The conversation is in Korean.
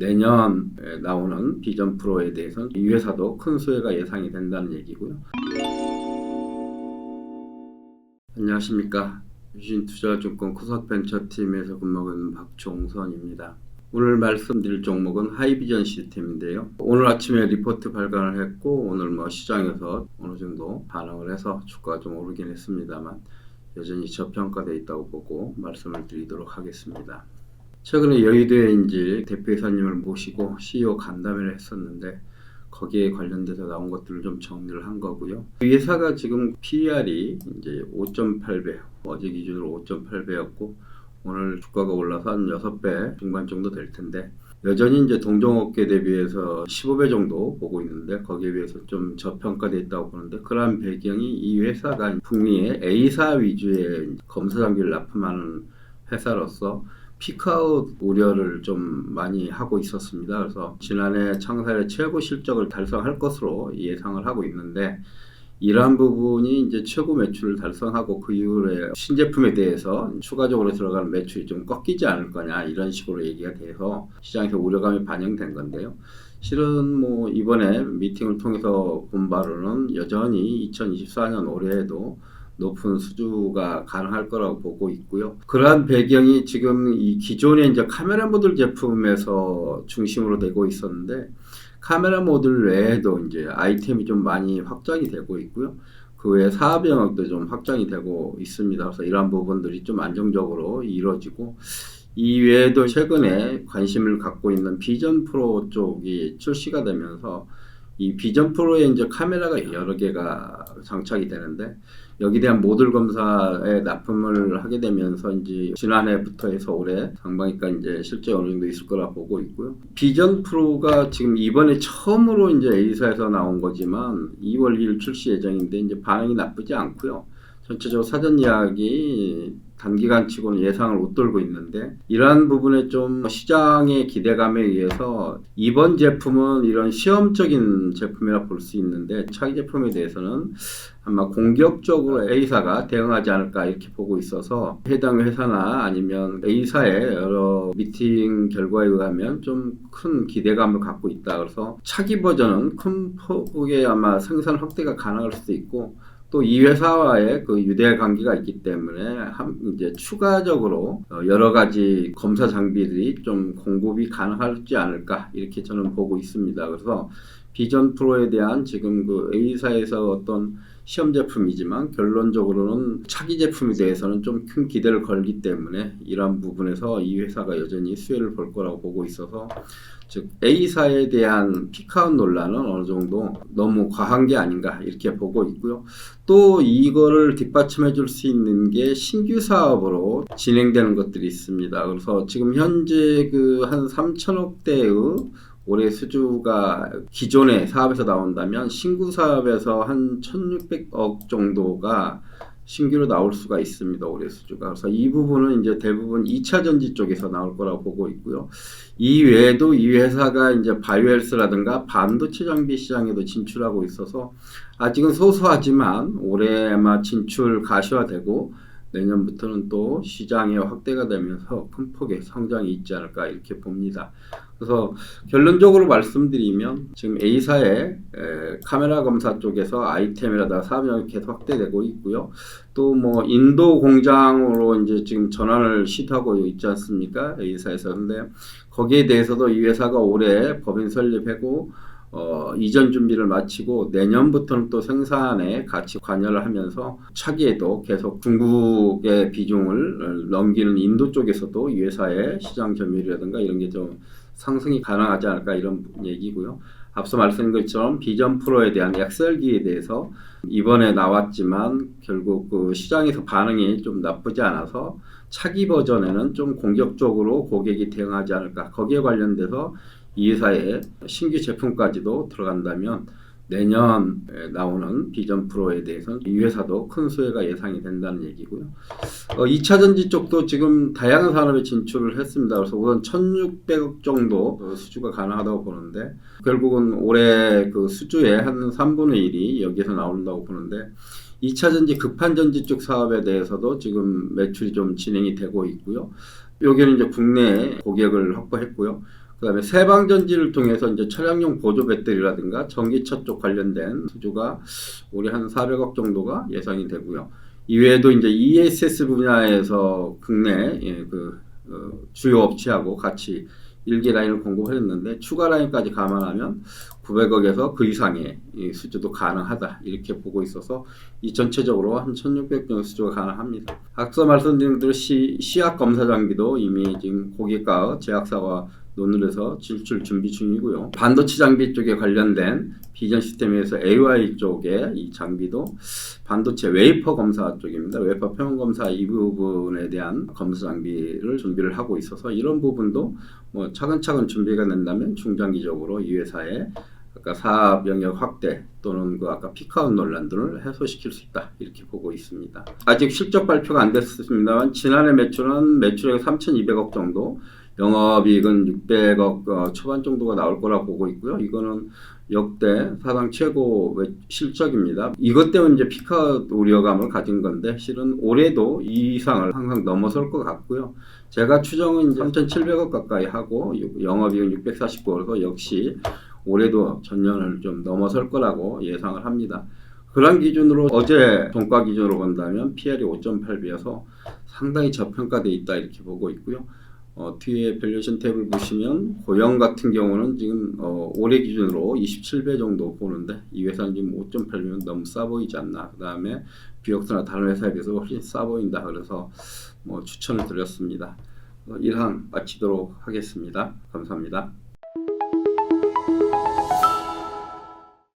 내년에 나오는 비전 프로에 대해서는 이 회사도 큰 수혜가 예상이 된다는 얘기고요. 안녕하십니까. 유신투자증권 코석벤처팀에서 근무하고 있는 박종선입니다. 오늘 말씀드릴 종목은 하이비전 시스템인데요. 오늘 아침에 리포트 발간을 했고 오늘 뭐 시장에서 어느 정도 반응을 해서 주가가 좀 오르긴 했습니다만 여전히 저평가되어 있다고 보고 말씀을 드리도록 하겠습니다. 최근에 여의도에 이제 대표 이사님을 모시고 CEO 간담회를 했었는데 거기에 관련돼서 나온 것들을 좀 정리를 한 거고요. 이 회사가 지금 PER이 이제 5.8배, 어제 기준으로 5.8배였고 오늘 주가가 올라서 한 6배 중반 정도 될 텐데 여전히 이제 동종업계 대비해서 15배 정도 보고 있는데 거기에 비해서 좀 저평가돼 있다고 보는데 그러한 배경이 이 회사가 북미의 A사 위주의 검사 장비를 납품하는 회사로서 피크아웃 우려를 좀 많이 하고 있었습니다. 그래서 지난해 창사의 최고 실적을 달성할 것으로 예상을 하고 있는데 이러한 부분이 이제 최고 매출을 달성하고 그 이후에 신제품에 대해서 추가적으로 들어가는 매출이 좀 꺾이지 않을 거냐 이런 식으로 얘기가 돼서 시장에서 우려감이 반영된 건데요. 실은 뭐 이번에 미팅을 통해서 본 바로는 여전히 2024년 올해에도 높은 수주가 가능할 거라고 보고 있고요. 그러한 배경이 지금 이 기존의 이제 카메라 모듈 제품에서 중심으로 되고 있었는데 카메라 모듈 외에도 이제 아이템이 좀 많이 확장이 되고 있고요. 그 외에 사업 영역도 좀 확장이 되고 있습니다. 그래서 이러한 부분들이 좀 안정적으로 이루어지고 이 외에도 최근에 관심을 갖고 있는 비전 프로 쪽이 출시가 되면서 이 비전 프로에 이제 카메라가 여러 개가 장착이 되는데 여기 대한 모듈 검사에 납품을 하게 되면서 이제 지난해부터 해서 올해 상반기까지 이제 실제 어느 정도 있을 거라 보고 있고요. 비전 프로가 지금 이번에 처음으로 이제 A사에서 나온 거지만 2월 2일 출시 예정인데 이제 반응이 나쁘지 않고요. 전체적으로 사전 예약이 단기간 치고는 예상을 웃돌고 있는데 이러한 부분에 좀 시장의 기대감에 의해서 이번 제품은 이런 시험적인 제품이라 볼 수 있는데 차기 제품에 대해서는 아마 공격적으로 A사가 대응하지 않을까 이렇게 보고 있어서 해당 회사나 아니면 A사의 여러 미팅 결과에 의하면 좀 큰 기대감을 갖고 있다. 그래서 차기 버전은 큰 폭의 아마 생산 확대가 가능할 수도 있고 또 이 회사와의 그 유대 관계가 있기 때문에 한 이제 추가적으로 어, 여러 가지 검사 장비들이 좀 공급이 가능하지 않을까 이렇게 저는 보고 있습니다. 그래서 비전 프로에 대한 지금 그 A사에서 어떤 시험 제품이지만 결론적으로는 차기 제품에 대해서는 좀 큰 기대를 걸기 때문에 이러한 부분에서 이 회사가 여전히 수혜를 볼 거라고 보고 있어서 즉 A사에 대한 피크아웃 논란은 어느 정도 너무 과한 게 아닌가 이렇게 보고 있고요. 또 이거를 뒷받침해 줄 수 있는 게 신규 사업으로 진행되는 것들이 있습니다. 그래서 지금 현재 그 한 3천억 대의 올해 수주가 기존의 사업에서 나온다면 신규 사업에서 한 1,600억 정도가 신규로 나올 수가 있습니다. 올해 수주가. 그래서 이 부분은 이제 대부분 2차 전지 쪽에서 나올 거라고 보고 있고요. 이 외에도 이 회사가 이제 바이오헬스라든가 반도체 장비 시장에도 진출하고 있어서 아직은 소소하지만 올해 아마 진출 가시화되고 내년부터는 또 시장의 확대가 되면서 큰 폭의 성장이 있지 않을까 이렇게 봅니다. 그래서 결론적으로 말씀드리면 지금 A사의 에, 카메라 검사 쪽에서 아이템이라다 사업력이 계속 확대되고 있고요. 또 뭐 인도 공장으로 이제 지금 전환을 시도하고 있지 않습니까? A사에서 근데 거기에 대해서도 이 회사가 올해 법인 설립하고 어, 이전 준비를 마치고 내년부터는 또 생산에 같이 관여를 하면서 차기에도 계속 중국의 비중을 넘기는 인도 쪽에서도 이 회사의 시장 점유율이라든가 이런 게 좀 상승이 가능하지 않을까 이런 얘기고요. 앞서 말씀드린 것처럼 비전 프로에 대한 엑셀기에 대해서 이번에 나왔지만 결국 그 시장에서 반응이 좀 나쁘지 않아서 차기 버전에는 좀 공격적으로 고객이 대응하지 않을까 거기에 관련돼서 이 회사의 신규 제품까지도 들어간다면 내년에 나오는 비전 프로에 대해서는 이 회사도 큰 수혜가 예상이 된다는 얘기고요. 어, 2차 전지 쪽도 지금 다양한 산업에 진출을 했습니다. 그래서 우선 1,600억 정도 수주가 가능하다고 보는데 결국은 올해 그 수주의 한 3분의 1이 여기에서 나온다고 보는데 2차 전지 급한 전지 쪽 사업에 대해서도 지금 매출이 좀 진행이 되고 있고요. 여기는 이제 국내 고객을 확보했고요. 그다음에 세방 전지를 통해서 이제 차량용 보조 배터리라든가 전기차 쪽 관련된 수주가 올해 한 400억 정도가 예상이 되고요. 이외에도 이제 ESS 분야에서 국내 예, 그 어, 주요 업체하고 같이 일개 라인을 공급했는데 추가 라인까지 감안하면 900억에서 그 이상의 이 수주도 가능하다 이렇게 보고 있어서 이 전체적으로 한 1,600 정도 수주가 가능합니다. 앞서 말씀드린 대로 시, 시약 검사 장비도 이미 지금 고객과 제약사와 해서 진출 준비 중이고요. 반도체 장비 쪽에 관련된 비전 시스템에서 AY 쪽의 이 장비도 반도체 웨이퍼 검사 쪽입니다. 웨이퍼 표면 검사 이 부분에 대한 검사 장비를 준비를 하고 있어서 이런 부분도 뭐 차근차근 준비가 된다면 중장기적으로 이 회사의 아까 사업 영역 확대 또는 그 아까 피크아웃 논란들을 해소시킬 수 있다 이렇게 보고 있습니다. 아직 실적 발표가 안 됐습니다만 지난해 매출은 매출액 3,200억 정도, 영업이익은 600억 어, 초반 정도가 나올 거라 보고 있고요. 이거는 역대 사상 최고 매- 실적입니다. 이것 때문에 이제 피크아웃 우려감을 가진 건데 실은 올해도 이 이상을 항상 넘어설 것 같고요. 제가 추정은 이제 3,700억 가까이 하고 영업이익은 649억으로 역시 올해도 전년을 좀 넘어설 거라고 예상을 합니다. 그런 기준으로 어제 종가 기준으로 본다면 PR이 5.8배여서 상당히 저평가돼 있다 이렇게 보고 있고요. 어, 뒤에 밸류에이션 탭을 보시면 고영 같은 경우는 지금 어, 올해 기준으로 27배 정도 보는데 이 회사는 지금 5.8배면 너무 싸 보이지 않나. 그 다음에 비옥스나 다른 회사에 비해서 훨씬 싸 보인다. 그래서 뭐 추천을 드렸습니다. 어, 1항 마치도록 하겠습니다. 감사합니다.